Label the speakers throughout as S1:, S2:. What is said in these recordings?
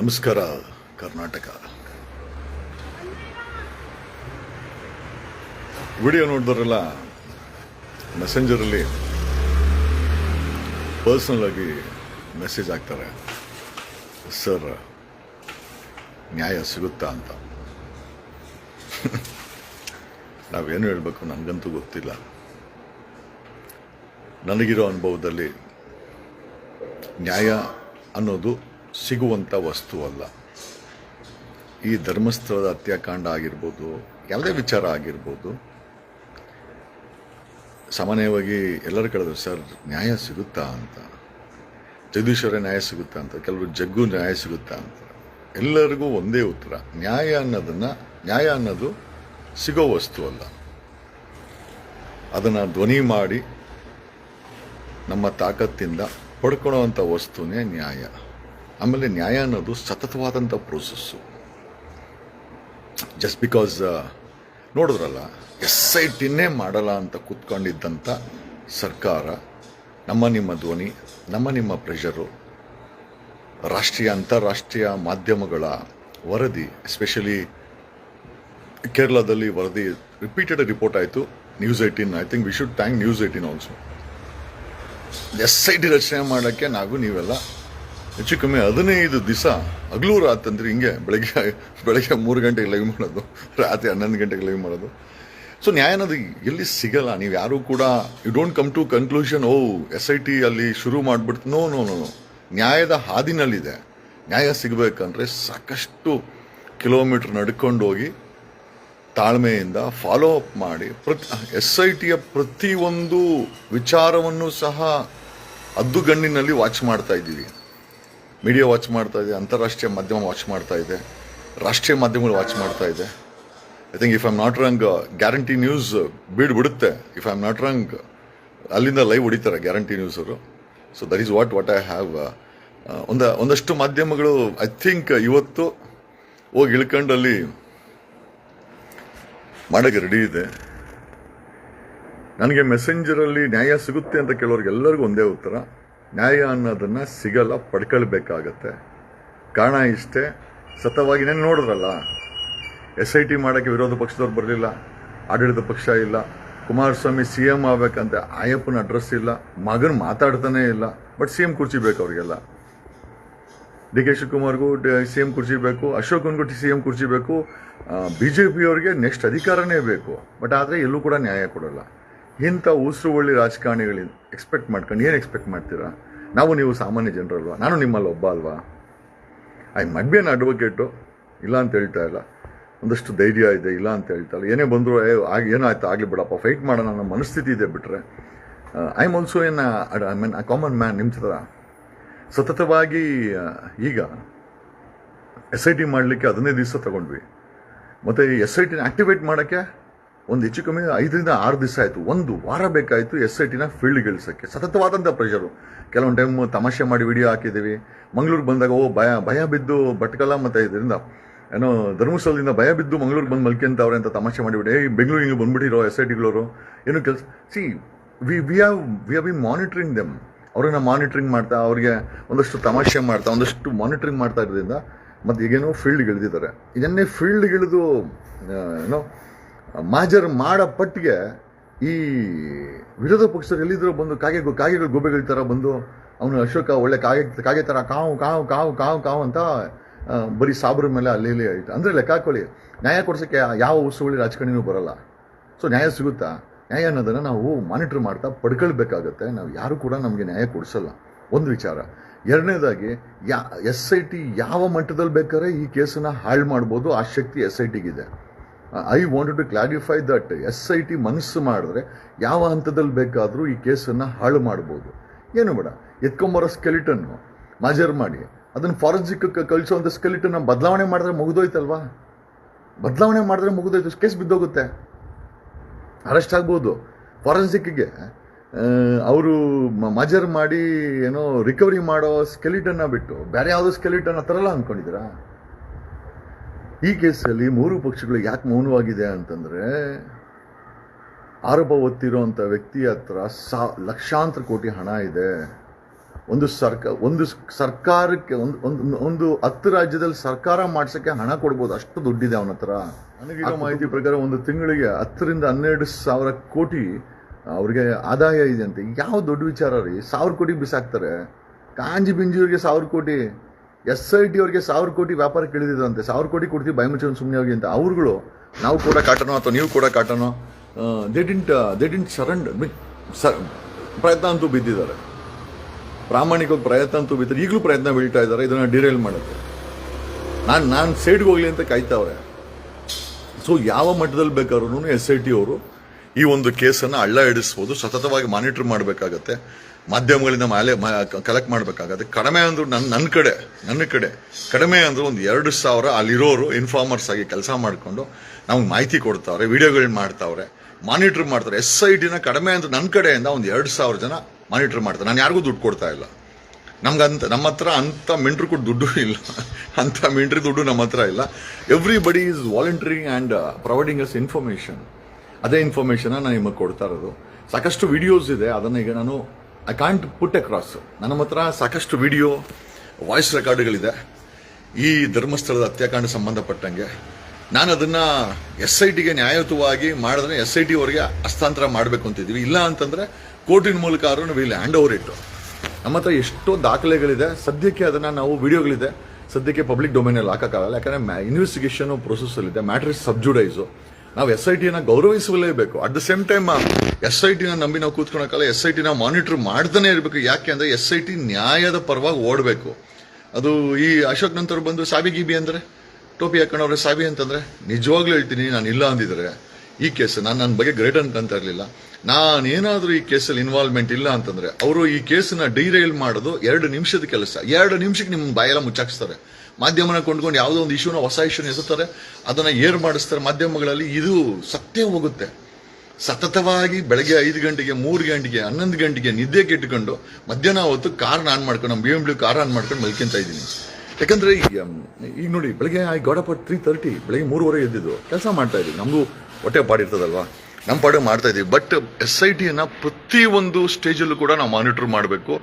S1: ನಮಸ್ಕಾರ, ಕರ್ನಾಟಕ. ವಿಡಿಯೋ ನೋಡಿದ್ರಲ್ಲ ಮೆಸೆಂಜರಲ್ಲಿ ಪರ್ಸನಲ್ ಆಗಿ ಮೆಸೇಜ್ ಹಾಕ್ತಾರೆ. ಸರ್, ನ್ಯಾಯ ಸಿಗುತ್ತಾ ಅಂತ. ನಾವೇನು ಹೇಳಬೇಕು? ನನಗಂತೂ ಗೊತ್ತಿಲ್ಲ. ನನಗಿರೋ ಅನುಭವದಲ್ಲಿ ನ್ಯಾಯ ಅನ್ನೋದು ಸಿಗುವಂಥ ವಸ್ತು ಅಲ್ಲ. ಈ ಧರ್ಮಸ್ಥಳದ ಹತ್ಯಾಕಾಂಡ ಆಗಿರ್ಬೋದು, ಯಾವುದೇ ವಿಚಾರ ಆಗಿರ್ಬೋದು, ಸಾಮಾನ್ಯವಾಗಿ ಎಲ್ಲರೂ ಕೇಳಿದ್ರು, ಸರ್, ನ್ಯಾಯ ಸಿಗುತ್ತಾ ಅಂತ? ಜಗದೀಶ್ವರ ನ್ಯಾಯ ಸಿಗುತ್ತಾ ಅಂತ, ಕೆಲವರು ಜಗ್ಗು ನ್ಯಾಯ ಸಿಗುತ್ತಾ ಅಂತ. ಎಲ್ಲರಿಗೂ ಒಂದೇ ಉತ್ತರ, ನ್ಯಾಯ ಅನ್ನೋದನ್ನು, ನ್ಯಾಯ ಅನ್ನೋದು ಸಿಗೋ ವಸ್ತು ಅಲ್ಲ. ಅದನ್ನು ಧ್ವನಿ ಮಾಡಿ ನಮ್ಮ ತಾಕತ್ತಿಂದ ಪಡ್ಕೊಳ್ಳೋವಂಥ ವಸ್ತುನೇ ನ್ಯಾಯ. ಆಮೇಲೆ ನ್ಯಾಯ ಅನ್ನೋದು ಸತತವಾದಂಥ ಪ್ರೋಸೆಸ್ಸು ಜಸ್ಟ್ ಬಿಕಾಸ್ ನೋಡಿದ್ರಲ್ಲ ಎಸ್ ಐ ಟಿನ್ನೇ ಮಾಡಲ್ಲ ಅಂತ ಕೂತ್ಕೊಂಡಿದ್ದಂಥ ಸರ್ಕಾರ, ನಮ್ಮ ನಿಮ್ಮ ಧ್ವನಿ, ನಮ್ಮ ನಿಮ್ಮ ಪ್ರೆಷರು ರಾಷ್ಟ್ರೀಯ, ಅಂತಾರಾಷ್ಟ್ರೀಯ ಮಾಧ್ಯಮಗಳ ವರದಿ ಎಸ್ಪೆಷಲಿ ಕೇರಳದಲ್ಲಿ ವರದಿ ರಿಪೀಟೆಡ್ ರಿಪೋರ್ಟ್ ಆಯಿತು news eighteen I think we should thank news eighteen also S I T ರಚನೆ ಮಾಡೋಕ್ಕೆ ನಾವು ನೀವೆಲ್ಲ ಹೆಚ್ಚು ಕಮ್ಮಿ ಹದಿನೈದು ದಿವಸ ಹಗಲು ರಾತಂದ್ರೆ ಹಿಂಗೆ, ಬೆಳಗ್ಗೆ ಬೆಳಗ್ಗೆ ಮೂರು ಗಂಟೆಗೆ ಲೈವ್ ಮಾಡೋದು, ರಾತ್ರಿ ಹನ್ನೊಂದು ಗಂಟೆಗೆ ಲೈವ್ ಮಾಡೋದು. ಸೊ ನ್ಯಾಯ ಅನ್ನೋದು ಎಲ್ಲಿ ಸಿಗಲ್ಲ. ನೀವು ಯಾರು ಕೂಡ you don't come to conclusion oh S I T ಅಲ್ಲಿ ಶುರು ಮಾಡಿಬಿಡ್ತು. ನೋ ನೋ ನೋ ನ್ಯಾಯದ ಹಾದಿನಲ್ಲಿದೆ. ನ್ಯಾಯ ಸಿಗಬೇಕಂದ್ರೆ ಸಾಕಷ್ಟು ಕಿಲೋಮೀಟರ್ ನಡ್ಕೊಂಡು ಹೋಗಿ ತಾಳ್ಮೆಯಿಂದ ಫಾಲೋ ಅಪ್ ಮಾಡಿ, ಪ್ರತಿ ಎಸ್ ಐ ಟಿಯ ಪ್ರತಿಯೊಂದು ವಿಚಾರವನ್ನು ಸಹ ಅದ್ದುಗಣ್ಣಿನಲ್ಲಿ ವಾಚ್ ಮಾಡ್ತಾ ಇದ್ದೀವಿ. ಮೀಡಿಯಾ ವಾಚ್ ಮಾಡ್ತಾ ಇದೆ, ಅಂತಾರಾಷ್ಟ್ರೀಯ ಮಾಧ್ಯಮ ವಾಚ್ ಮಾಡ್ತಾ ಇದೆ, ರಾಷ್ಟ್ರೀಯ ಮಾಧ್ಯಮಗಳು ವಾಚ್ ಮಾಡ್ತಾ ಇದೆ. I think if I'm not wrong guarantee news bead ಬಿಡುತ್ತೆ if I am not wrong ಅಲ್ಲಿಂದ ಲೈವ್ ಹೊಡಿತಾರೆ ಗ್ಯಾರಂಟಿ ನ್ಯೂಸ್ ಅವರು. So that is what what I have ಒಂದು, ಒಂದಷ್ಟು ಮಾಧ್ಯಮಗಳು ಐ ಥಿಂಕ್ ಇವತ್ತು ಹೋಗಿ ಇಳ್ಕೊಂಡು ಅಲ್ಲಿ ಮಾಡೋಕ್ಕೆ ರೆಡಿ ಇದೆ. ನನಗೆ ಮೆಸೆಂಜರಲ್ಲಿ ನ್ಯಾಯ ಸಿಗುತ್ತೆ ಅಂತ ಕೇಳೋರಿಗೆ ಎಲ್ಲರಿಗೂ ಒಂದೇ ಉತ್ತರ. ನ್ಯಾಯ ಅನ್ನೋದನ್ನು ಸಿಗಲ್ಲ, ಪಡ್ಕೊಳ್ಬೇಕಾಗತ್ತೆ. ಕಾರಣ ಇಷ್ಟೇ, ಸತವಾಗಿ ನಾನು ನೋಡಿದ್ರಲ್ಲ? ಎಸ್ ಐ ಟಿ ಮಾಡೋಕ್ಕೆ ವಿರೋಧ ಪಕ್ಷದವ್ರು ಬರಲಿಲ್ಲ, ಆಡಳಿತ ಪಕ್ಷ ಇಲ್ಲ, ಕುಮಾರಸ್ವಾಮಿ ಸಿ ಎಂ ಆಗ್ಬೇಕಂತ ಆಯಪ್ಪನ ಅಡ್ರೆಸ್ ಇಲ್ಲ, ಮಗನ ಮಾತಾಡ್ತಾನೆ ಇಲ್ಲ ಬಟ್ ಸಿ ಎಂ ಕುರ್ಚಿ ಬೇಕು ಅವ್ರಿಗೆಲ್ಲ. ಡಿ ಕೆ ಶಿವಕುಮಾರ್ಗೂ ಸಿ ಎಂ ಕುರ್ಚಿ ಬೇಕು ಅಶೋಕನ್ಗೂ ಸಿ ಎಂ ಕುರ್ಚಿ ಬೇಕು ಬಿ ಜೆ ಪಿಯವ್ರಿಗೆ ನೆಕ್ಸ್ಟ್ ಅಧಿಕಾರನೇ ಬೇಕು ಬಟ್ ಆದರೆ ಎಲ್ಲೂ ಕೂಡ ನ್ಯಾಯ ಕೊಡಲ್ಲ. ಇಂಥ ಉಸಿರು ಒಳ್ಳೆ ರಾಜಕಾರಣಿಗಳಿಂದ ಎಕ್ಸ್ಪೆಕ್ಟ್ ಮಾಡ್ಕೊಂಡು ಏನು ಎಕ್ಸ್ಪೆಕ್ಟ್ ಮಾಡ್ತೀರಾ? ನಾವು ನೀವು ಸಾಮಾನ್ಯ ಜನರಲ್ವಾ? ನಾನು ನಿಮ್ಮಲ್ಲಿ ಒಬ್ಬ ಅಲ್ವಾ? I must be an advocate ಇಲ್ಲ ಅಂತ ಹೇಳ್ತಾ ಇಲ್ಲ. ಒಂದಷ್ಟು ಧೈರ್ಯ ಇದೆ, ಇಲ್ಲ ಅಂತ ಹೇಳ್ತಾ ಇಲ್ಲ. ಏನೇ ಬಂದರೂ, ಏ, ಆಗ, ಏನಾಯ್ತು? ಆಗಲಿ ಬಿಡಪ್ಪ ಫೈಟ್ ಮಾಡೋಣ. ನನ್ನ ಮನಸ್ಥಿತಿ ಇದೆ ಬಿಟ್ಟರೆ ಐ ಆಮ್ ಆಲ್ಸೋ ಏನ್ ಐ ಮೀನ್ ಕಾಮನ್ ಮ್ಯಾನ್ ನಿಮ್ಮ ಥರ ಸತತವಾಗಿ ಈಗ ಎಸ್ ಐ ಟಿ ಮಾಡಲಿಕ್ಕೆ ಹದಿನೈದು ದಿವಸ ತಗೊಂಡ್ವಿ. ಮತ್ತು ಎಸ್ ಐ ಟಿನ ಆಕ್ಟಿವೇಟ್ ಮಾಡೋಕ್ಕೆ ಒಂದು ಹೆಚ್ಚು ಕಮ್ಮಿ ಐದರಿಂದ ಆರು ದಿವಸ ಆಯಿತು. ಒಂದು ವಾರ ಬೇಕಾಯಿತು ಎಸ್ ಐ ಟಿನ ಫೀಲ್ಡ್ಗೆ ಇಳಿಸೋಕ್ಕೆ. ಸತತವಾದಂಥ ಪ್ರೆಷರು ಕೆಲವೊಂದು ಟೈಮ್ ತಮಾಷೆ ಮಾಡಿ ವಿಡಿಯೋ ಹಾಕಿದ್ದೀವಿ. ಮಂಗಳೂರು ಬಂದಾಗ ಓ ಭಯ ಭಯ ಬಿದ್ದು ಭಟ್ಕಲ ಮತ್ತು ಇದರಿಂದ. ಏನೋ ಧರ್ಮಸ್ಥಳದಿಂದ ಭಯ ಬಿದ್ದು ಮಂಗಳೂರು ಬಂದು ಮಲ್ಕೊಂತವ್ರೆ ಅಂತ ತಮಾಷೆ ಮಾಡಿಬಿಡಿ ಏಯ್ ಬೆಂಗಳೂರಿಗೆ ಬಂದ್ಬಿಟ್ಟಿರೋ ಎಸ್ ಐ ಟಿಗಳವರು ಏನು ಕೆಲಸ? See we we have we have be monitoring them ಅವ್ರನ್ನ ಮಾನಿಟ್ರಿಂಗ್ ಮಾಡ್ತಾ ಅವ್ರಿಗೆ ಒಂದಷ್ಟು ತಮಾಷೆ ಮಾಡ್ತಾ ಒಂದಷ್ಟು ಮಾನಿಟ್ರಿಂಗ್ ಮಾಡ್ತಾ ಇರೋದ್ರಿಂದ ಮತ್ತು ಈಗೇನೋ ಫೀಲ್ಡ್ಗೆ ಇಳಿದಿದ್ದಾರೆ. ಇದನ್ನೇ ಫೀಲ್ಡ್ಗೆ ಇಳಿದು ಆ, ಏನೋ ಮಾಜರ್ ಮಾಡ ಪಟ್ಟಿಗೆ ಈ ವಿರೋಧ ಪಕ್ಷರು ಎಲ್ಲಿದ್ರು ಬಂದು ಕಾಗೆ ಕಾಗೆಗಳು ಗೋಬೆಗಳ ಥರ ಬಂದು ಅವನು ಅಶೋಕ ಒಳ್ಳೆ ಕಾಗೆ ಕಾಗೆ ಥರ ಕಾವು ಕಾವು ಕಾವು ಕಾವು ಕಾವು ಅಂತ ಬರೀ ಸಾಬ್ರ ಮೇಲೆ ಅಲ್ಲಿ ಇಲ್ಲಿ ಆಯಿತು. ಅಂದರೆ ಲೆಕ್ಕ ಹಾಕೊಳ್ಳಿ. ನ್ಯಾಯ ಕೊಡ್ಸೋಕ್ಕೆ ಯಾವ ಉಸುವಳಿ ರಾಜಕಾರಣಿನೂ ಬರಲ್ಲ. ಸೊ ನ್ಯಾಯ ಸಿಗುತ್ತಾ? ನ್ಯಾಯ ಅನ್ನೋದನ್ನು ನಾವು ಮಾನಿಟರ್ ಮಾಡ್ತಾ ಪಡ್ಕೊಳ್ಬೇಕಾಗತ್ತೆ. ನಾವು ಯಾರು ಕೂಡ ನಮಗೆ ನ್ಯಾಯ ಕೊಡಿಸಲ್ಲ. ಒಂದು ವಿಚಾರ. ಎರಡನೇದಾಗಿ, ಯಾ ಎಸ್ ಐ ಟಿ ಯಾವ ಮಟ್ಟದಲ್ಲಿ ಬೇಕಾದ್ರೆ ಈ ಕೇಸನ್ನು ಹಾಳು ಮಾಡ್ಬೋದು. ಆ ಶಕ್ತಿ S I ಟಿಗಿದೆ. I wanted to clarify that S I T ಮನಸ್ಸು ಮಾಡಿದ್ರೆ ಯಾವ ಹಂತದಲ್ಲಿ ಬೇಕಾದರೂ ಈ ಕೇಸನ್ನು ಹಾಳು ಮಾಡ್ಬೋದು. ಏನು ಬೇಡ. ಎತ್ಕೊಂಬರೋ ಸ್ಕೆಲಿಟನ್ನು ಮಾಜರ್ ಮಾಡಿ. ಅದನ್ನು ಫಾರೆನ್ಸಿಕ್ ಕಳಿಸೋವಂಥ ಸ್ಕೆಲಿಟನ್ನ ಬದಲಾವಣೆ ಮಾಡಿದ್ರೆ ಮುಗಿದೋಯ್ತಲ್ವಾ? ಬದಲಾವಣೆ ಮಾಡಿದ್ರೆ ಮುಗಿದೋಯ್ತು. ಕೇಸ್ ಬಿದ್ದೋಗುತ್ತೆ. ಅರೆಸ್ಟ್ ಆಗ್ಬೋದು. ಫಾರೆನ್ಸಿಕ್ಗೆ ಅವರು ಮಾಜರ್ ಮಾಡಿ ಏನೋ ರಿಕವರಿ ಮಾಡೋ ಸ್ಕೆಲಿಟನ್ನ ಬಿಟ್ಟು ಬೇರೆ ಯಾವುದೋ ಸ್ಕೆಲಿಟನ್ ಆ ಥರ ಎಲ್ಲ ಅಂದ್ಕೊಂಡಿದ್ದೀರಾ? ಈ ಕೇಸಲ್ಲಿ ಮೂರು ಪಕ್ಷಗಳು ಯಾಕೆ ಮೌನವಾಗಿದೆ ಅಂತಂದ್ರೆ ಆರೋಪ ಹೊತ್ತಿರೋಂಥ ವ್ಯಕ್ತಿ ಹತ್ರ ಸಾ ಲಕ್ಷಾಂತರ ಕೋಟಿ ಹಣ ಇದೆ. ಒಂದು ಸರ್ಕ ಒಂದು ಸರ್ಕಾರಕ್ಕೆ ಒಂದು ಒಂದು ಒಂದು ಹತ್ತು ರಾಜ್ಯದಲ್ಲಿ ಸರ್ಕಾರ ಮಾಡಿಸೋಕ್ಕೆ ಹಣ ಕೊಡ್ಬೋದು ಅಷ್ಟು ದುಡ್ಡಿದೆ ಅವನ ಹತ್ರ. ನನಗಿರೋ ಮಾಹಿತಿ ಪ್ರಕಾರ ಒಂದು ತಿಂಗಳಿಗೆ ಹತ್ತರಿಂದ ಹನ್ನೆರಡು ಸಾವಿರ ಕೋಟಿ ಅವ್ರಿಗೆ ಆದಾಯ ಇದೆ ಅಂತ. ಯಾವ ದೊಡ್ಡ ವಿಚಾರ ರೀ? ಸಾವಿರ ಕೋಟಿ ಬಿಸಾಕ್ತಾರೆ. ಕಾಂಜಿ ಬಿಂಜಿಯವ್ರಿಗೆ ಸಾವಿರ ಕೋಟಿ. ಎಸ್ ಐ ಟಿ ಅವ್ರಿಗೆ ಸಾವಿರ ಕೋಟಿ ವ್ಯಾಪಾರ ಕೇಳಿದಂತೆ ಸಾವಿರ ಕೋಟಿ ಕೊಡ್ತೀವಿ ಬಯಮುಚ್ಚನ್ ಮುಚ್ಚಿ ಸುಮ್ಮನೆ ಹೋಗಿ ಅಂತ. ಅವ್ರುಗಳು, ನಾವು ಕೂಡ ಕಾಟನೋ ಅಥವಾ ನೀವು ಕೂಡ ಕಾಟನೋ they didn't they didn't surrender ಪ್ರಯತ್ನ ಅಂತೂ ಬಿದ್ದಿದ್ದಾರೆ. ಪ್ರಾಮಾಣಿಕವಾಗಿ ಪ್ರಯತ್ನ ಅಂತೂ ಬಿದ್ದರೆ ಈಗಲೂ ಪ್ರಯತ್ನ ಬೀಳ್ತಾ ಇದ್ದಾರೆ, ಇದನ್ನು ಡಿರೈಲ್ ಮಾಡೋಕ್ಕೆ ನಾನು ನಾನು ಸೈಡ್ಗೆ ಹೋಗ್ಲಿ ಅಂತ ಕಾಯ್ತಾವ್ರೆ. ಸೊ ಯಾವ ಮಟ್ಟದಲ್ಲಿ ಬೇಕಾದ್ರೂ ಎಸ್ ಐ ಟಿ ಅವರು ಈ ಒಂದು ಕೇಸನ್ನು ಹಳ್ಳ ಹಿಡಿಸ್ಬೋದು, ಸತತವಾಗಿ ಮಾನಿಟರ್ ಮಾಡಬೇಕಾಗತ್ತೆ, ಮಾಧ್ಯಮಗಳಿಂದ ಮಾಲೆ ಕಲೆಕ್ಟ್ ಮಾಡಬೇಕಾಗತ್ತೆ. ಕಡಿಮೆ ಅಂದರೂ ನನ್ನ ನನ್ನ ಕಡೆ ನನ್ನ ಕಡೆ ಕಡಿಮೆ ಅಂದರೂ ಒಂದು ಎರಡು ಸಾವಿರ ಅಲ್ಲಿರೋರು ಇನ್ಫಾರ್ಮರ್ಸ್ ಆಗಿ ಕೆಲಸ ಮಾಡಿಕೊಂಡು ನಮ್ಗೆ ಮಾಹಿತಿ ಕೊಡ್ತಾವ್ರೆ, ವಿಡಿಯೋಗಳನ್ನ ಮಾಡ್ತಾವ್ರೆ ಮಾನಿಟರ್ ಮಾಡ್ತಾರೆ. ಎಸ್ ಐ ಟಿನ ಕಡಿಮೆ ಅಂದ್ರೆ ನನ್ನ ಕಡೆಯಿಂದ ಒಂದು ಎರಡು ಸಾವಿರ ಜನ ಮಾನಿಟರ್ ಮಾಡ್ತಾರೆ. ನಾನು ಯಾರಿಗೂ ದುಡ್ಡು ಕೊಡ್ತಾ ಇಲ್ಲ. ನಮ್ಗೆ ಅಂತ ನಮ್ಮ ಹತ್ರ ಅಂಥ ಮಿಂಟ್ರು ಕೂಡ ದುಡ್ಡು ಇಲ್ಲ. ಅಂಥ ಮಿಂಟ್ರಿ ದುಡ್ಡು ನಮ್ಮ ಹತ್ರ ಇಲ್ಲ. Everybody is volunteering and providing us information ಅದೇ ಇನ್ಫಾರ್ಮೇಷನ್ ನಾನು ನಿಮಗೆ ಕೊಡ್ತಾ ಇರೋದು. ಸಾಕಷ್ಟು ವಿಡಿಯೋಸ್ ಇದೆ, ಅದನ್ನು ಈಗ ನಾನು ಐ ಕಾಂಟ್ ಪುಟ್ ಅಕ್ರಾಸ್ ನನ್ನ ಹತ್ರ ಸಾಕಷ್ಟು ವಿಡಿಯೋ ವಾಯ್ಸ್ ರೆಕಾರ್ಡ್ಗಳಿದೆ ಈ ಧರ್ಮಸ್ಥಳದ ಹತ್ಯಾಕಾಂಡ ಸಂಬಂಧಪಟ್ಟಂಗೆ ನಾನು ಅದನ್ನು ಎಸ್ ಐ ಟಿಗೆ ನ್ಯಾಯಯುತವಾಗಿ ಮಾಡಿದ್ರೆ ಎಸ್ ಐ ಟಿ ಅವರಿಗೆ ಹಸ್ತಾಂತರ ಮಾಡಬೇಕು ಅಂತಿದ್ದೀವಿ ಇಲ್ಲ ಅಂತಂದರೆ ಕೋರ್ಟಿನ ಮೂಲಕ ಆದರೂ ನಾವು ಇಲ್ಲಿ ಹ್ಯಾಂಡ್ ಓವರ್ ಇಟ್ಟು ನಮ್ಮ ಹತ್ರ ಎಷ್ಟೋ ದಾಖಲೆಗಳಿದೆ. ಸದ್ಯಕ್ಕೆ ಅದನ್ನು ನಾವು ವಿಡಿಯೋಗಳಿದೆ ಸದ್ಯಕ್ಕೆ ಪಬ್ಲಿಕ್ ಡೊಮೈನಲ್ಲಿ ಹಾಕೋಕ್ಕಾಗಲ್ಲ. ಯಾಕಂದರೆ ಇನ್ವೆಸ್ಟಿಗೇಷನ್ ಪ್ರೊಸೆಸ್ ಪ್ರೊಸೆಸಲ್ಲಿದೆ ಮ್ಯಾಟರ್ ಇಸ್ ಸಬ್ಜುಡೈಸು ನಾವು ಎಸ್ ಐ ಟಿನ ಗೌರವಿಸಲೇಬೇಕು. At the same time S I ಟಿನ ನಂಬಿ ನಾವು ಕೂತ್ಕೊಳಕಲ್ಲ ಎಸ್ ಐ ಟಿನ ಮಾನಿಟರ್ ಮಾಡ್ತಾನೆ ಇರಬೇಕು. ಯಾಕೆ ಅಂದ್ರೆ ಎಸ್ ಐ ಟಿ ನ್ಯಾಯದ ಪರವಾಗಿ ಓಡಬೇಕು. ಅದು ಈ ಅಶೋಕ್ ನಂತರ ಬಂದು ಸಾಬಿ ಗಿಬಿ ಅಂದ್ರೆ? ಟೋಪಿ ಹಾಕೊಂಡವ್ರೆ ಸಾಬಿ ಅಂತಂದ್ರೆ? ನಿಜವಾಗ್ಲೂ ಹೇಳ್ತೀನಿ ನಾನು ಇಲ್ಲ ಅಂದಿದ್ರೆ ಈ ಕೇಸ್ ನಾನು ನನ್ನ ಬಗ್ಗೆ ಗ್ರೇಟ್ ಅನ್ಕೊಂತ ಇರಲಿಲ್ಲ. ನಾನೇನಾದ್ರೂ ಈ ಕೇಸಲ್ಲಿ ಇನ್ವಾಲ್ವ್ಮೆಂಟ್ ಇಲ್ಲ ಅಂತಂದ್ರೆ ಅವರು ಈ ಕೇಸನ್ನ ಡೀರೈಲ್ ಮಾಡೋದು ಎರಡು ನಿಮಿಷದ ಕೆಲಸ. ಎರಡು ನಿಮಿಷಕ್ಕೆ ನಿಮ್ಮ ಬಾಯೆಲ್ಲ ಮುಚ್ಚಾಕ್ಸ್ತಾರೆ. ಮಾಧ್ಯಮನ ಕೊಂಡ್ಕೊಂಡು ಯಾವುದೋ ಒಂದು ಇಶ್ಯೂನ ಹೊಸ ಇಶ್ಯೂನ ಎಸುತ್ತಾರೆ ಅದನ್ನ ಏರ್ ಮಾಡಿಸ್ತಾರೆ ಮಾಧ್ಯಮಗಳಲ್ಲಿ, ಇದು ಸತ್ಯ ಹೋಗುತ್ತೆ. ಸತತವಾಗಿ ಬೆಳಗ್ಗೆ ಐದು ಗಂಟೆಗೆ, ಮೂರು ಗಂಟೆಗೆ, ಹನ್ನೊಂದು ಗಂಟೆಗೆ ನಿದ್ದೆ ಕೆಟ್ಟುಕೊಂಡು ಮಧ್ಯಾಹ್ನ ಹೊತ್ತು ಕಾರ್ನ ಆನ್ ಮಾಡ್ಕೊಂಡು, ನಮ್ಮ ಬಿ ಎಂ ಕಾರ್ ಆನ್ ಮಾಡ್ಕೊಂಡು ಮಲ್ಕೊಂತ ಇದ್ದೀನಿ. ಯಾಕಂದ್ರೆ ಈಗ ನೋಡಿ, ಬೆಳಗ್ಗೆ ಐ ಗಾಡಪ್ ತ್ರೀ ತರ್ಟಿ ಬೆಳಗ್ಗೆ ಮೂರುವರೆ ಎದ್ದಿದ್ದು. ಕೆಲಸ ಮಾಡ್ತಾ ಇದ್ದೀವಿ. ನಮಗೂ ಹೊಟ್ಟೆ ಪಾಡಿರ್ತದಲ್ವಾ? ನಮ್ಮ ಪಾಡು ಮಾಡ್ತಾ ಇದೀವಿ. ಬಟ್ ಎಸ್ ಐ ಟಿಯನ್ನ ಪ್ರತಿಯೊಂದು ಸ್ಟೇಜಲ್ಲೂ ಕೂಡ ನಾವು ಮಾನಿಟರ್ ಮಾಡಬೇಕು.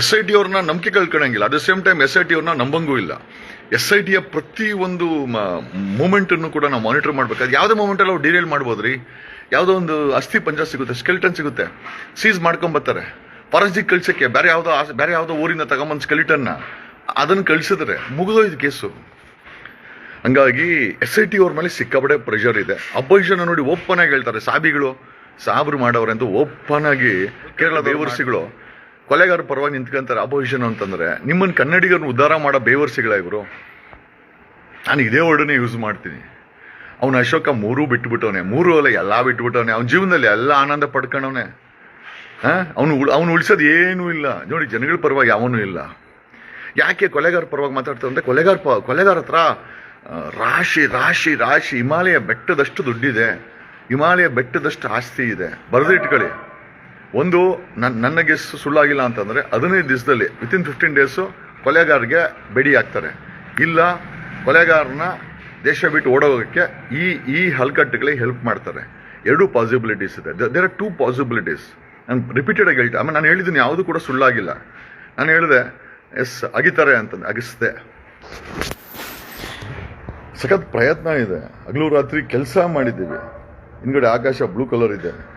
S1: ಎಸ್ ಐ ಟಿ ಅವ್ರನ್ನ ನಂಬಿಕೆ ಕಳ್ಕೊಳಂಗಿಲ್ಲ at the same time S I T ಅವ್ರನ್ನ ನಂಬಂಗೂ ಇಲ್ಲ. ಎಸ್ ಐ ಟಿಯ ಪ್ರತಿ ಒಂದು ಮೂಮೆಂಟನ್ನು ಕೂಡ ನಾವು ಮಾನಿಟರ್ ಅದು ಯಾವುದೇ ಮೂಮೆಂಟಲ್ಲಿ ಅವ್ರು ಡೀರೇಲ್ ಮಾಡ್ಬೋದ್ರಿ? ಯಾವುದೋ ಒಂದು ಅಸ್ಥಿ ಪಂಜ ಸಿಗುತ್ತೆ ಸ್ಕೆಲ್ಟನ್ ಸಿಗುತ್ತೆ. ಸೀಸ್ ಮಾಡ್ಕೊಂಬರ್ತಾರೆ ಫಾರೆನ್ಸಿಕ್ ಕಳ್ಸೋಕ್ಕೆ, ಬೇರೆ ಯಾವುದೋ ಬೇರೆ ಯಾವುದೋ ಊರಿಂದ ತಗೊಂಬಂದು ಸ್ಕೆಲಿಟನ್ನ ಅದನ್ನು ಕಳಿಸಿದ್ರೆ ಮುಗಿದೋಯ್ತು ಕೇಸು ಹಂಗಾಗಿ ಎಸ್ ಐ ಟಿ ಅವ್ರ ಮೇಲೆ ಸಿಕ್ಕಾಪಡೆ ಪ್ರೆಷರ್ ಇದೆ. ಅಪೋಸಿಷನ್ ನೋಡಿ ಓಪನ್ ಆಗಿ ಹೇಳ್ತಾರೆ ಸಾಬಿಗಳು. ಸಾಬ್ರು ಮಾಡವ್ರೆ ಅಂತ ಓಪನ್ ಆಗಿ ಕೇರಳ ಬೇವರ್ಸಿಗಳು. ಕೊಲೆಗಾರ ಪರವಾಗಿ ನಿಂತ್ಕೊಂತಾರೆ ಅಪೋಸಿಷನ್ ಅಂತಂದ್ರೆ. ನಿಮ್ಮನ್ನು ಕನ್ನಡಿಗರನ್ನ ಉದ್ಧಾರ ಮಾಡೋ ಬೇವರ್ಸಿಗಳ ಇವರು. ನಾನು ಇದೇ ವರ್ಡನ್ನೇ ಯೂಸ್ ಮಾಡ್ತೀನಿ. ಅವನು ಅಶೋಕ ಮೂರೂ ಬಿಟ್ಬಿಟ್ಟವನೆ. ಮೂರು ಅಲ್ಲ ಎಲ್ಲ ಬಿಟ್ಬಿಟ್ಟವನೆ. ಅವನ ಜೀವನದಲ್ಲಿ ಎಲ್ಲ ಆನಂದ ಪಡ್ಕೊಂಡವನೆ ಅವನು ಅವನು ಉಳಿಸೋದು ಏನೂ ಇಲ್ಲ. ನೋಡಿ ಜನಗಳ ಪರವಾಗಿ ಯಾವನು ಇಲ್ಲ. ಯಾಕೆ ಕೊಲೆಗಾರ ಪರವಾಗಿ ಮಾತಾಡ್ತಾರೆ ಅಂದ್ರೆ ಕೊಲೆಗಾರ ಪ ಕೊಲೆಗಾರ ಹತ್ರ ರಾಶಿ ರಾಶಿ ರಾಶಿ. ಹಿಮಾಲಯ ಬೆಟ್ಟದಷ್ಟು ದುಡ್ಡಿದೆ. ಹಿಮಾಲಯ ಬೆಟ್ಟದಷ್ಟು ಆಸ್ತಿ ಇದೆ. ಬರೆದಿಟ್ಕೊಳ್ಳಿ ಒಂದು ನನ್ನ ನನ್ನ ಸುಳ್ಳಾಗಿಲ್ಲ ಅಂತಂದರೆ ಹದಿನೈದು ದಿವಸದಲ್ಲಿ ವಿತಿನ್ ಫಿಫ್ಟೀನ್ ಡೇಸು ಕೊಲೆಗಾರರಿಗೆ ಬೆಡಿ ಹಾಕ್ತಾರೆ. ಇಲ್ಲ, ಕೊಲೆಗಾರನ ದೇಶ ಬಿಟ್ಟು ಓಡೋಗೋಕ್ಕೆ ಈ ಈ ಹಲ್ಕಟ್ಟುಗಳಿಗೆ ಹೆಲ್ಪ್ ಮಾಡ್ತಾರೆ. ಎರಡೂ ಪಾಸಿಬಿಲಿಟೀಸ್ ಇದೆ. ದೇರ್ ಆರ್ ಟೂ ಪಾಸಿಬಿಲಿಟೀಸ್ ನಾನು ರಿಪೀಟೆಡ್ ಆಗಿ ಹೇಳ್ತೆ. ಆಮೇಲೆ ನಾನು ಹೇಳಿದ್ದೀನಿ, ಯಾವುದು ಕೂಡ ಸುಳ್ಳಾಗಿಲ್ಲ. ನಾನು ಹೇಳಿದೆ, ಎಸ್, ಅಗಿತಾರೆ ಅಂತಂದು ಅಗಿಸ್ದೆ. ಸಖತ್ ಪ್ರಯತ್ನ ಇದೆ. ಹಗಲು ರಾತ್ರಿ ಕೆಲಸ ಮಾಡಿದ್ದೀವಿ. ಹಿಂದ್ಗಡೆ ಆಕಾಶ ಬ್ಲೂ ಕಲರ್ ಇದೆ.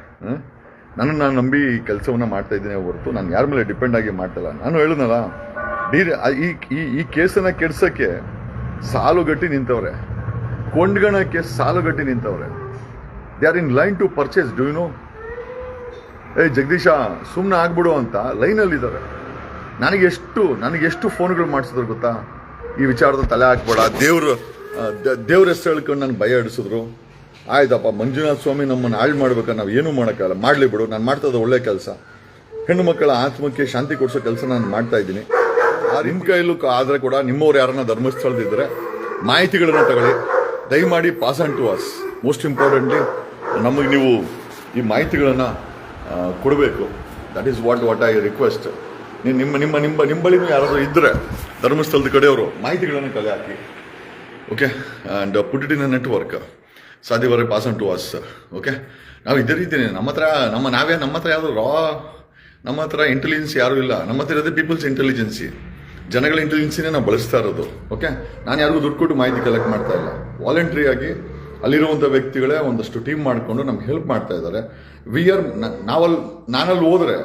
S1: ನಾನು ನಾನು ನಂಬಿ ಈ ಕೆಲಸವನ್ನು ಮಾಡ್ತಾ ಇದ್ದೀನಿ ಹೊರತು ನಾನು ಯಾರ ಮೇಲೆ ಡಿಪೆಂಡ್ ಆಗಿ ಮಾಡ್ತಲ್ಲ. ನಾನು ಹೇಳಿದ್ನಲ್ಲ ಡೀರ್ ಈ, ಈ- ಈ ಕೆಡ್ಸೋಕ್ಕೆ ಸಾಲುಗಟ್ಟಿ ನಿಂತವ್ರೆ. ಕೊಂಡ್ಗಣಕ್ಕೆ ಸಾಲುಗಟ್ಟಿ ನಿಂತವ್ರೆ. They are in line to purchase do you know ಏ, ಜಗದೀಶ ಸುಮ್ಮನೆ ಆಗ್ಬಿಡು ಅಂತ ಲೈನಲ್ಲಿದ್ದಾರೆ. ನನಗೆಷ್ಟು ನನಗೆಷ್ಟು ಫೋನ್ಗಳು ಮಾಡಿಸಿದ್ರು ಗೊತ್ತಾ? ಈ ವಿಚಾರದ ತಲೆ ಹಾಕ್ಬೇಡ. ದೇವ್ರ ದೇವ್ರ ಹೆಸರು ಹೇಳ್ಕೊಂಡು ನಾನು ಭಯ ಹಿಡಿಸಿದ್ರು ಆಯ್ತಪ್ಪ, ಮಂಜುನಾಥ ಸ್ವಾಮಿ ನಮ್ಮನ್ನು ಹಾಳು ಮಾಡ್ಬೇಕಾದ್ರೆ ನಾವು ಏನೂ ಮಾಡೋಕ್ಕಲ್ಲ ಮಾಡಲಿ ಬಿಡು, ನಾನು ಮಾಡ್ತಾ ಇದ್ದ ಒಳ್ಳೆ ಕೆಲಸ. ಹೆಣ್ಣು ಮಕ್ಕಳ ಆತ್ಮಕ್ಕೆ ಶಾಂತಿ ಕೊಡಿಸೋ ಕೆಲಸ ನಾನು ಮಾಡ್ತಾ ಇದ್ದೀನಿ. ಆ ನಿಮ್ಮ ಕೈಲೂ ಆದರೆ ಕೂಡ ನಿಮ್ಮವ್ರು ಯಾರನ್ನ ಧರ್ಮಸ್ಥಳದಿದ್ದರೆ ಮಾಹಿತಿಗಳನ್ನು ತಗೊಳ್ಳಿ. ದಯಮಾಡಿ pass on to us most importantly ನಮಗೆ ನೀವು ಈ ಮಾಹಿತಿಗಳನ್ನು ಕೊಡಬೇಕು. That is what what I request ನಿಮ್ಮ ನಿಮ್ಮ ನಿಮ್ಮ ನಿಂಬಳಿನೂ ಯಾರಾದರೂ ಇದ್ದರೆ ಧರ್ಮಸ್ಥಳದ ಕಡೆಯವರು, ಮಾಹಿತಿಗಳನ್ನು ಕಲೆ ಹಾಕಿ. Okay and put it in network ಸಾಧ್ಯವಾದ್ರೆ pass on to us okay ನಾವು ಇದೇ ರೀತಿನೇ ನಮ್ಮ ಹತ್ರ, ನಮ್ಮ ನಾವೇ, ನಮ್ಮ ಹತ್ರ ಯಾವುದು ರಾ ನಮ್ಮ ಹತ್ರ ಇಂಟೆಲಿಜೆನ್ಸ್ ಯಾರೂ ಇಲ್ಲ. ನಮ್ಮ ಹತ್ರ ಇರೋದೇ ಪೀಪಲ್ಸ್ ಇಂಟೆಲಿಜೆನ್ಸಿ ಜನಗಳ ಇಂಟೆಲಿಜೆನ್ಸಿನೇ ನಾವು ಬಳಸ್ತಾ ಇರೋದು. ಓಕೆ ನಾನು ಯಾರಿಗೂ ದುಡ್ಡು ಕೊಟ್ಟು ಮಾಹಿತಿ ಕಲೆಕ್ಟ್ ಮಾಡ್ತಾ ಇಲ್ಲ. ವಾಲಂಟ್ರಿಯಾಗಿ ಅಲ್ಲಿರುವಂಥ ವ್ಯಕ್ತಿಗಳೇ ಒಂದಷ್ಟು ಟೀಮ್ ಮಾಡಿಕೊಂಡು ನಮ್ಗೆ ಹೆಲ್ಪ್ ಮಾಡ್ತಾ ಇದ್ದಾರೆ. ವಿ ಆರ್ ನಾವಲ್ಲಿ ನಾನಲ್ಲಿ ಹೋದರೆ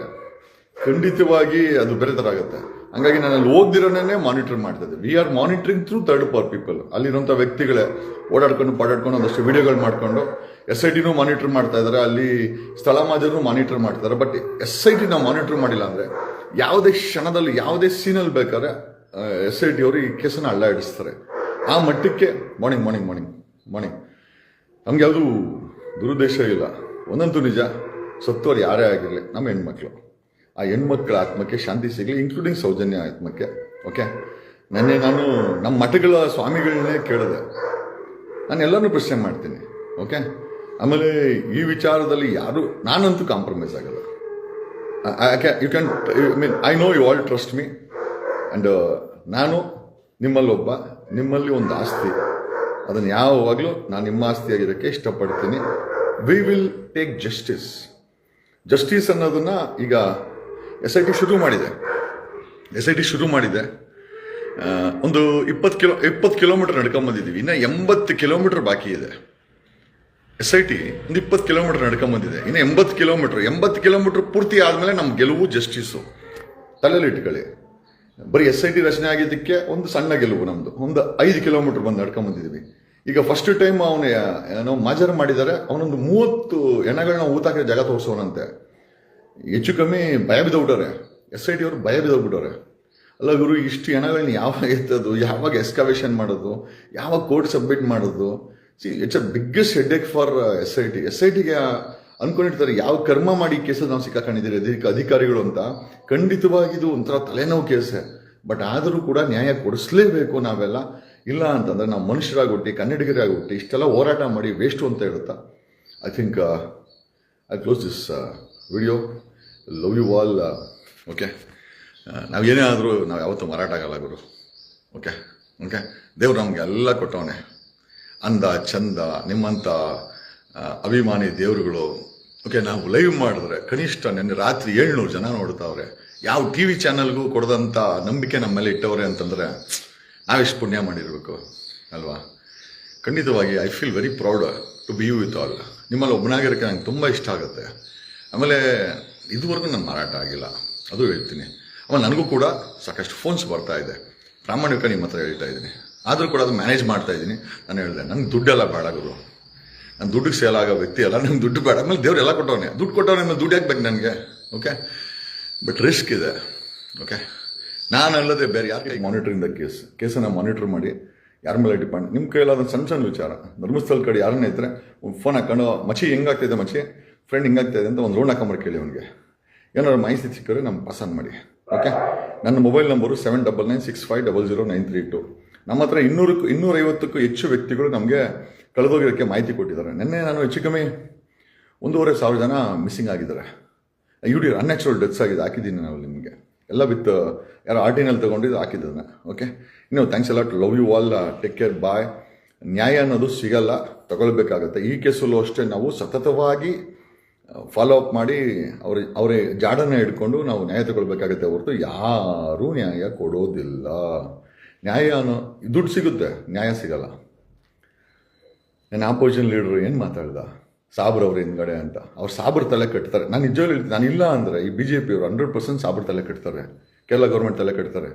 S1: ಖಂಡಿತವಾಗಿ ಅದು ಬೇರೆ ಥರ ಆಗುತ್ತೆ ಹಂಗಾಗಿ ನಾನು ಅಲ್ಲಿ ಹೋಗ್ದಿರೋನೇ ಮಾನಿಟರ್ ಮಾಡ್ತಾ ಇದ್ದೆ. We are monitoring through third power people ಅಲ್ಲಿರುವಂಥ ವ್ಯಕ್ತಿಗಳೇ ಓಡಾಡ್ಕೊಂಡು, ಪಾಡಾಡ್ಕೊಂಡು ಒಂದಷ್ಟು ವಿಡಿಯೋಗಳು ಮಾಡ್ಕೊಂಡು ಎಸ್ ಐ ಟಿನೂ ಮಾನಿಟರ್ ಮಾಡ್ತಾ ಇದ್ದಾರೆ. ಅಲ್ಲಿ ಸ್ಥಳ ಮಾಜರು ಮಾನಿಟರ್ ಮಾಡ್ತಾರೆ ಬಟ್ ಎಸ್ ಐ ಟಿ ನಾವು ಮಾನಿಟರ್ ಮಾಡಿಲ್ಲ ಅಂದರೆ ಯಾವುದೇ ಕ್ಷಣದಲ್ಲಿ ಯಾವುದೇ ಸೀನಲ್ಲಿ ಬೇಕಾದ್ರೆ ಎಸ್ ಐ ಟಿ ಅವರು ಈ ಕೇಸನ್ನು ಅಲ್ಲಾಡಿಸ್ತಾರೆ ಆ ಮಟ್ಟಕ್ಕೆ ಮಾರ್ನಿಂಗ್ ಮಾರ್ನಿಂಗ್ ಮಾರ್ನಿಂಗ್ ಮಾರ್ನಿಂಗ್ ನಮ್ಗೆ ಯಾವುದು ದುರುದ್ದೇಶ ಇಲ್ಲ. ಒಂದಂತೂ ನಿಜ, ಸತ್ತೋರು ಯಾರೇ ಆಗಿರಲಿ, ನಮ್ಮ ಹೆಣ್ಮಕ್ಳು. ಆ ಹೆಣ್ಮಕ್ಳ ಆತ್ಮಕ್ಕೆ ಶಾಂತಿ ಸಿಗಲಿ ಇನ್ಕ್ಲೂಡಿಂಗ್ ಸೌಜನ್ಯ ಆತ್ಮಕ್ಕೆ ಓಕೆ ನನ್ನೆ ನಾನು ನಮ್ಮ ಮಠಗಳ ಸ್ವಾಮಿಗಳನ್ನೇ ಕೇಳಿದೆ. ನಾನು ಎಲ್ಲರೂ ಪ್ರಶ್ನೆ ಮಾಡ್ತೀನಿ ಓಕೆ ಆಮೇಲೆ ಈ ವಿಚಾರದಲ್ಲಿ ಯಾರು, ನಾನಂತೂ ಕಾಂಪ್ರಮೈಸ್ ಆಗಲ್ಲ. You can mean I know you all trust me and ನಾನು ನಿಮ್ಮಲ್ಲೊಬ್ಬ, ನಿಮ್ಮಲ್ಲಿ ಒಂದು ಆಸ್ತಿ. ಅದನ್ನು ಯಾವಾಗಲೂ ನಾನು ನಿಮ್ಮ ಆಸ್ತಿಯಾಗಿರೋಕ್ಕೆ ಇಷ್ಟಪಡ್ತೀನಿ. We will take justice justice ಅನ್ನೋದನ್ನು ಈಗ ಎಸ್ ಐ ಟಿ ಶುರು ಮಾಡಿದೆ. ಎಸ್ ಐ ಟಿ ಶುರು ಮಾಡಿದೆ. ಒಂದು ಇಪ್ಪತ್ತು ಕಿಲೋ, ಇಪ್ಪತ್ತು ಕಿಲೋಮೀಟರ್ ನಡ್ಕೊಂಬಂದಿದ್ದೀವಿ ಇನ್ನು ಎಂಬತ್ತು ಕಿಲೋಮೀಟರ್ ಬಾಕಿ ಇದೆ. ಎಸ್ ಐ ಟಿ ಒಂದು ಇಪ್ಪತ್ತು ಕಿಲೋಮೀಟರ್ ನಡ್ಕೊಂಬಂದಿದೆ ಇನ್ನು ಎಂಬತ್ತು ಕಿಲೋಮೀಟರ್ ಎಂಬತ್ತು ಕಿಲೋಮೀಟರ್ ಪೂರ್ತಿ ಆದಮೇಲೆ ನಮ್ಮ ಗೆಲುವು ಜಸ್ಟಿಸು ತಲೆಯಲ್ಲಿ ಇಟ್ಕೊಳ್ಳಿ. ಬರೀ ಎಸ್ ಐ ಟಿ ರಚನೆ ಆಗಿದ್ದಕ್ಕೆ ಒಂದು ಸಣ್ಣ ಗೆಲುವು ನಮ್ಮದು ಒಂದು ಐದು ಕಿಲೋಮೀಟರ್ ಬಂದು ನಡ್ಕೊಂಬಂದಿದ್ದೀವಿ ಈಗ ಫಸ್ಟ್ ಟೈಮ್ ಅವನು, ಏನೋ ಮಾಜರ್ ಮಾಡಿದ್ದಾರೆ ಅವನೊಂದು ಮೂವತ್ತು ಎಣಗಳನ್ನ ಊತಾಕಿದ ಜಾಗ ತೋರಿಸೋನಂತೆ. ಹೆಚ್ಚು ಕಮ್ಮಿ ಭಯ ಬಿದ್ದೋಗ್ಬಿಟ್ಟವ್ರೆ. ಎಸ್ ಐ ಟಿ ಅವರು ಭಯ ಬಿದ್ದೋಗ್ಬಿಟ್ಟವ್ರೆ. ಅಲ್ಲ ಗುರು, ಇಷ್ಟು ಹೆಣಗಳನ್ನ ಯಾವಾಗ ಎತ್ತೋದು? ಯಾವಾಗ ಎಸ್ಕವೇಷನ್ ಮಾಡೋದು? ಯಾವಾಗ ಕೋರ್ಟ್ ಸಬ್ಮಿಟ್ ಮಾಡೋದು? See it's a biggest headache for S I T S I ಟಿಗೆ ಅನ್ಕೊಂಡಿರ್ತಾರೆ, ಯಾವ ಕರ್ಮ ಮಾಡಿ ಕೇಸಲ್ಲಿ ನಾವು ಸಿಕ್ಕಾಕೊಂಡಿದ್ದೀರಿ? ಅಧಿಕ ಅಧಿಕಾರಿಗಳು ಅಂತ. ಖಂಡಿತವಾಗಿ ಇದು ಒಂಥರ ತಲೆನೋವು ಕೇಸೆ. ಬಟ್ ಆದರೂ ಕೂಡ ನ್ಯಾಯ ಕೊಡಿಸ್ಲೇಬೇಕು ನಾವೆಲ್ಲ. ಇಲ್ಲ ಅಂತಂದರೆ ನಾವು ಮನುಷ್ಯರಾಗ್ಬಿಟ್ಟು ಹುಟ್ಟಿ ಇಷ್ಟೆಲ್ಲ ಹೋರಾಟ ಮಾಡಿ ವೇಸ್ಟು ಅಂತ ಹೇಳುತ್ತಾ? I think I close this video. Love you all okay ನಾವು ಏನೇ ಆದರೂ ನಾವು ಯಾವತ್ತೂ ಮಾರಾಟ ಆಗಲ್ಲ ಗುರು. ಓಕೆ ಓಕೆ ದೇವ್ರು ನಮಗೆ ಎಲ್ಲ ಕೊಟ್ಟವನೆ. ಅಂದ, ಚಂದ ನಿಮ್ಮಂಥ ಅಭಿಮಾನಿ ದೇವರುಗಳು. ಓಕೆ ನಾವು ಲೈವ್ ಮಾಡಿದ್ರೆ ಕನಿಷ್ಠ ನಿನ್ನೆ ರಾತ್ರಿ ಏಳ್ನೂರು ಜನ ನೋಡ್ತಾವ್ರೆ. ಯಾವ ಟಿ ವಿ ಚಾನಲ್ಗೂ ಕೊಡದಂಥ ನಂಬಿಕೆ ನಮ್ಮಲ್ಲಿ ಮೇಲೆ ಇಟ್ಟವ್ರೆ ಅಂತಂದರೆ ನಾವೆಷ್ಟು ಪುಣ್ಯ ಮಾಡಿರಬೇಕು. ಅಲ್ವಾ? ಖಂಡಿತವಾಗಿ I feel very proud to be you with all ನಿಮ್ಮಲ್ಲಿ ಒಬ್ಬನಾಗಿರೋಕ್ಕೆ ನಂಗೆ ತುಂಬ ಇಷ್ಟ ಆಗುತ್ತೆ. ಆಮೇಲೆ ಇದುವರೆಗೂ ನಾನು ಮಾರಾಟ ಆಗಿಲ್ಲ. ಅದು ಹೇಳ್ತೀನಿ. ಆಮೇಲೆ ನನಗೂ ಕೂಡ ಸಾಕಷ್ಟು ಫೋನ್ಸ್ ಬರ್ತಾ ಇದೆ. ಪ್ರಾಮಾಣಿಕ ನಿಮ್ಮ ಹತ್ರ ಹೇಳ್ತಾ ಇದ್ದೀನಿ. ಆದರೂ ಕೂಡ ಅದು ಮ್ಯಾನೇಜ್ ಮಾಡ್ತಾ ಇದ್ದೀನಿ. ನಾನು ಹೇಳಿದೆ, ನಂಗೆ ದುಡ್ಡೆಲ್ಲ ಬೇಡ ಗುರು. ನಾನು ದುಡ್ಡಿಗೆ ಸೇಲ್ ಆಗೋ ವ್ಯಕ್ತಿ ಅಲ್ಲ, ನಂಗೆ ದುಡ್ಡು ಬೇಡ. ಆಮೇಲೆ ದೇವ್ರು ಎಲ್ಲ ಕೊಟ್ಟವನೆ. ದುಡ್ಡು ಕೊಟ್ಟವನೇ ಮೇಲೆ ದುಡ್ಡು ಬೇಕು ನನಗೆ? ಓಕೆ ಬಟ್ ರಿಸ್ಕ್ ಇದೆ. ಓಕೆ ನಾನು ಅಲ್ಲದೆ ಬೇರೆ ಯಾರಿಗೆ ಮಾನಿಟ್ರಿಂದ ದ ಕೇಸ್, ಕೇಸನ್ನು ಮಾನಿಟರ್ ಮಾಡಿ, ಯಾರ ಮೇಲೆ ಡಿಪೆಂಡ್ ನಿಮ್ಮ ಕೈಲಾದ ಸಣ್ಣ ಸಣ್ಣ ವಿಚಾರ. ಧರ್ಮಸ್ಥಳ ಕಡೆ ಯಾರನ್ನೇ ಇದ್ದರೆ ಫೋನ್ ಹಾಕೊಂಡು, ಮಚಿ, ಹೆಂಗಾಗ್ತಿದೆ ಮಚ್ಚಿ ಫ್ರೆಂಡ್ ಹಿಂಗಾಗ್ತಿದೆ ಅಂತ ಒಂದು ಲೋನ್ ಹಾಕೊಂಬರ್ ಕೇಳಿ ಅವನಿಗೆ. ಏನಾದ್ರು ಮಾಹಿತಿ ಸಿಕ್ಕರೆ ನಮ್ಗೆ ಪಸಂದ್ ಮಾಡಿ. ಓಕೆ ನನ್ನ mobile number seven double nine six five double zero nine three two ನಮ್ಮ ಹತ್ರ ಇನ್ನೂರಕ್ಕೂ, ಇನ್ನೂರೈವತ್ತಕ್ಕೂ ಹೆಚ್ಚು ವ್ಯಕ್ತಿಗಳು ನಮಗೆ ಕಳೆದೋಗಿರೋಕ್ಕೆ ಮಾಹಿತಿ ಕೊಟ್ಟಿದ್ದಾರೆ. ನಿನ್ನೆ ನಾನು ಹೆಚ್ಚು ಕಮ್ಮಿ ಒಂದೂವರೆ ಸಾವಿರ ಜನ ಮಿಸ್ಸಿಂಗ್ ಆಗಿದ್ದಾರೆ. ಯು ಡಿ ಅನ್ಯಾಚುರಲ್ ಡೆತ್ಸ್ ಆಗಿದೆ, ಹಾಕಿದ್ದೀನಿ ನಾವು ನಿಮಗೆ. ಎಲ್ಲ ವಿತ್ ಯಾರೋ ಆರ್ಟಿನಲ್ಲಿ ತೊಗೊಂಡಿದ್ದು ಹಾಕಿದ್ದನ್ನ. ಓಕೆ ಇನ್ನು ಥ್ಯಾಂಕ್ಸ್ ಎಲ್ಲ love you all take care bye ನ್ಯಾಯ ಅನ್ನೋದು ಸಿಗಲ್ಲ, ತಗೊಳ್ಬೇಕಾಗತ್ತೆ. ಈ ಕೇಸಲ್ಲೂ ಅಷ್ಟೇ ನಾವು ಸತತವಾಗಿ ಫಾಲೋ ಅಪ್ ಮಾಡಿ ಅವ್ರ ಅವರೇ ಜಾಡನ್ನ ಹಿಡ್ಕೊಂಡು ನಾವು ನ್ಯಾಯ ತಗೊಳ್ಬೇಕಾಗುತ್ತೆ ಹೊರತು ಯಾರೂ ನ್ಯಾಯ ಕೊಡೋದಿಲ್ಲ. ನ್ಯಾಯ ಅನ್ನೋ, ದುಡ್ಡು ಸಿಗುತ್ತೆ, ನ್ಯಾಯ ಸಿಗಲ್ಲ. ನನ್ನ ಆಪೋಸಿಷನ್ ಲೀಡರ್ ಏನು ಮಾತಾಡ್ದ? ಸಾಬ್ರ ಅವ್ರ ಹಿಂದ್ಗಡೆ ಅಂತ. ಅವ್ರು ಸಾಬ್ರ ತಲೆ ಕಟ್ತಾರೆ ನಾನು ನಿಜವಾಗ್ಲೂ ನಾನು ಇಲ್ಲ ಅಂದರೆ ಈ ಬಿ ಜೆ ಪಿಯವರು ಹಂಡ್ರೆಡ್ ಪರ್ಸೆಂಟ್ ಸಾಬ್ರ ತಲೆ ಕಟ್ತಾರೆ ಕೇರಳ ಗೌರ್ಮೆಂಟ್ ತಲೆ ಕಟ್ತಾರೆ